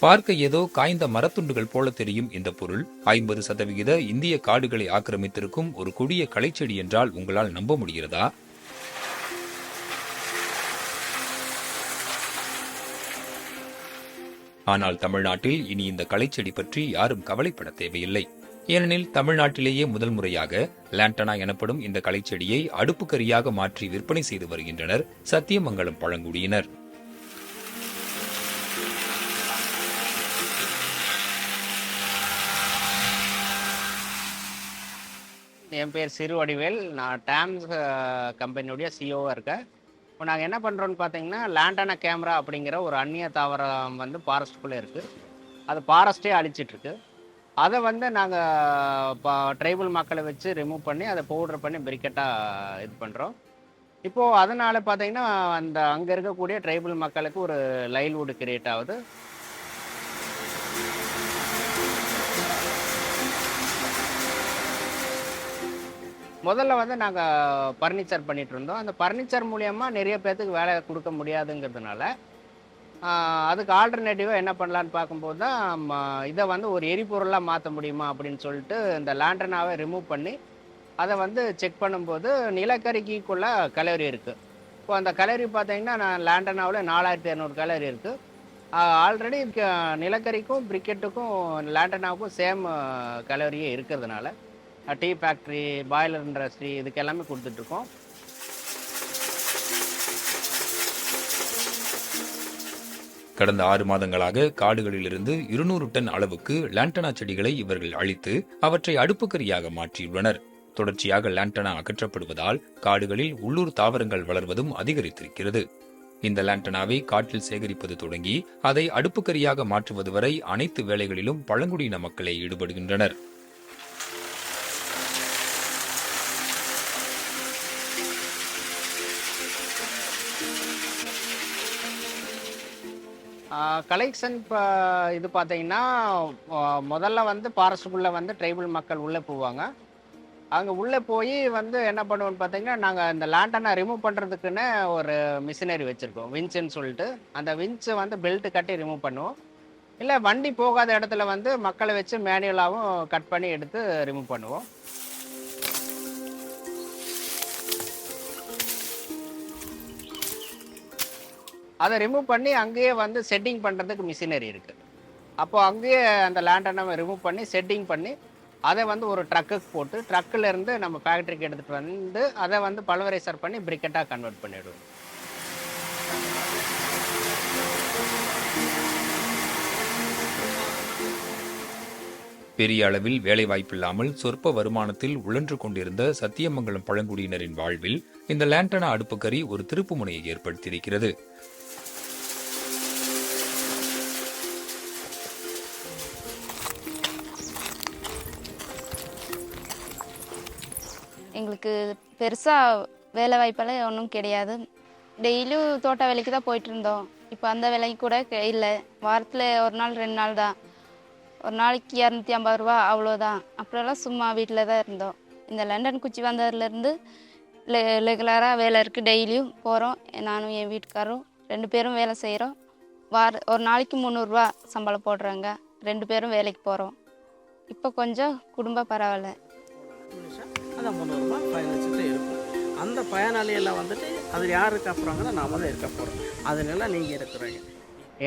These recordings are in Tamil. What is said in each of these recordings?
பார்க்க ஏதோ காய்ந்த மரத்துண்டுகள் போல தெரியும் இந்த பொருள். ஐம்பது சதவிகித இந்திய காடுகளை ஆக்கிரமித்திருக்கும் ஒரு கொடிய களைச்செடி என்றால் உங்களால் நம்ப முடிகிறதா? ஆனால் தமிழ்நாட்டில் இனி இந்த களைச்செடி பற்றி யாரும் கவலைப்பட தேவையில்லை. ஏனெனில் தமிழ்நாட்டிலேயே முதல் முறையாக லாண்டனா எனப்படும் இந்த களைச்செடியை அடுப்புக்கரியாக மாற்றி விற்பனை செய்து வருகின்றனர் சத்தியமங்கலம் பழங்குடியினர். என் பேர் சிறுவடிவேல் நான் டேம்ஸ் கம்பெனியுடைய சிஓவாக இருக்கேன். இப்போ நாங்கள் என்ன பண்ணுறோன்னு பார்த்தீங்கன்னா லேண்டான கேமரா அப்படிங்கிற ஒரு அந்நிய தாவரம் வந்து ஃபாரஸ்ட்டுக்குள்ளே இருக்குது அது ஃபாரஸ்ட்டே அழிச்சிட்ருக்கு அதை வந்து நாங்கள் இப்போ ட்ரைபல் மக்களை வச்சு ரிமூவ் பண்ணி அதை பவுடர் பண்ணி பிரிக்கெட்டாக இது பண்ணுறோம் இப்போது அதனால் பார்த்தீங்கன்னா அந்த அங்கே இருக்கக்கூடிய ட்ரைபல் மக்களுக்கு ஒரு லைவ்வுட் கிரியேட் ஆகுது. முதல்ல வந்து நாங்கள் பர்னிச்சர் பண்ணிட்டு இருந்தோம் அந்த பர்னிச்சர் மூலியமாக நிறைய பேர்த்துக்கு வேலை கொடுக்க முடியாதுங்கிறதுனால அதுக்கு ஆல்டர்னேட்டிவாக என்ன பண்ணலான்னு பார்க்கும்போது தான் இதை வந்து ஒரு எரிபொருளாக மாற்ற முடியுமா அப்படின்னு சொல்லிட்டு இந்த லேண்டனாவை ரிமூவ் பண்ணி அதை வந்து செக் பண்ணும்போது நிலக்கரிக்குள்ள கலோரி இருக்குது இப்போ அந்த கலோரி பார்த்தீங்கன்னா நான் லேண்டனாவில் நாலாயிரத்தி இரநூறு கலோரி இருக்குது ஆல்ரெடி நிலக்கரிக்கும் பிரிக்கெட்டுக்கும் லேண்டனாவுக்கும் சேம் கலோரியே இருக்கிறதுனால டீ ஃபேக்ட்ரி பாய்லர் இண்டஸ்ட்ரி இதுக்கு எல்லாமே கொடுத்துட்ருக்கோம். கடந்த ஆறு மாதங்களாக காடுகளிலிருந்து இருநூறு டன் அளவுக்கு லாண்டனா செடிகளை இவர்கள் அழித்து அவற்றை அடுப்புக்கரியாக மாற்றியுள்ளனர். தொடர்ச்சியாக லாண்டனா அகற்றப்படுவதால் காடுகளில் உள்ளூர் தாவரங்கள் வளர்வதும் அதிகரித்திருக்கிறது. இந்த லாண்டனாவை காட்டில் சேகரிப்பது தொடங்கி அதை அடுப்புக்கரியாக மாற்றுவது வரை அனைத்து வேலைகளிலும் பழங்குடியின மக்களே ஈடுபடுகின்றனர். கலெக்ஷன் இப்போ இது பார்த்தீங்கன்னா முதல்ல வந்து ஃபாரஸ்ட்டுக்குள்ளே வந்து ட்ரைபல் மக்கள் உள்ளே போவாங்க. அங்கே உள்ளே போய் வந்து என்ன பண்ணுவோம்னு பார்த்தீங்கன்னா நாங்கள் இந்த லேண்டனை ரிமூவ் பண்ணுறதுக்குன்னு ஒரு மிஷினரி வச்சுருக்கோம். வின்ச்சுன்னு சொல்லிட்டு. அந்த வின்ச்சை வந்து பெல்ட்டு கட்டி ரிமூவ் பண்ணுவோம். இல்லை வண்டி போகாத இடத்துல வந்து மக்களை வச்சு மேனுவலாகவும் கட் பண்ணி எடுத்து ரிமூவ் பண்ணுவோம். அதை ரிமூவ் பண்ணி அங்கேயே வந்து செட்டிங் பண்ணுறதுக்கு மிஷினரி இருக்குது அப்போ அங்கேயே அந்த லேண்டை நம்ம ரிமூவ் பண்ணி செட்டிங் பண்ணி அதை வந்து ஒரு ட்ரக்குக்கு போட்டு ட்ரக்கிலேருந்து நம்ம ஃபேக்ட்ரிக்கு எடுத்துகிட்டு வந்து அதை வந்து பல்வரைசர் பண்ணி பிரிக்கெட்டாக கன்வெர்ட் பண்ணிவிடுவோம் பெரிய அளவில் வேலைவாய்ப்பில்லாமல் சொற்ப வருமானத்தில் உழன்று கொண்டிருந்த சத்தியமங்கலம் பழங்குடியினரின் வாழ்வில் இந்த லேண்டனா அடுப்புக்கறி ஒரு திருப்புமுனையை ஏற்படுத்தியிருக்கிறது. எங்களுக்கு பெருசாக வேலை வாய்ப்பெல்லாம் ஒன்றும் கிடையாது. டெய்லியும் தோட்ட வேலைக்கு தான் போயிட்டு இருந்தோம். இப்போ அந்த வேலைக்கு கூட இல்லை. வாரத்தில் ஒரு நாள் ரெண்டு நாள் தான். ஒரு நாளைக்கு இரநூத்தி ஐம்பது ரூபா அவ்வளோதான் அப்புறம்லாம் சும்மா வீட்டில் தான் இருந்தோம். இந்த லண்டன் குச்சி வந்ததுலேருந்து ரெகுலராக வேலை இருக்குது டெய்லியும் போகிறோம் நானும் என் வீட்டுக்காரரும் ரெண்டு பேரும் வேலை செய்கிறோம் வார ஒரு நாளைக்கு முந்நூறுரூவா சம்பளம் போடுறாங்க. ரெண்டு பேரும் வேலைக்கு போகிறோம் இப்போ கொஞ்சம் குடும்பம் பரவாயில்ல. அந்த முந்நூறுரூபா பயணிச்சுட்டு இருக்கும். அந்த பயனாளியெல்லாம் வந்துட்டு அது யார் இருக்க போகிறாங்கன்னா நாம தான் இருக்க போகிறோம் அதனால நீங்கள் இருக்கிறீங்க.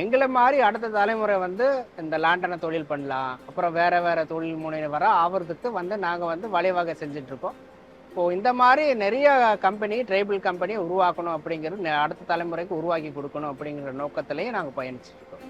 எங்களை மாதிரி அடுத்த தலைமுறை வந்து இந்த லாண்டனை தொழில் பண்ணலாம். அப்புறம் வேற வேற தொழில் முனைவர ஆவறதுக்கு வந்து நாங்கள் வந்து வழிவகை செஞ்சுட்டு இருக்கோம். இப்போது இந்த மாதிரி நிறைய கம்பெனி ட்ரைபிள் கம்பெனியை உருவாக்கணும் அப்படிங்கிறது அடுத்த தலைமுறைக்கு உருவாக்கி கொடுக்கணும் அப்படிங்கிற நோக்கத்திலேயே நாங்கள் பயணிச்சுட்டு இருக்கோம்.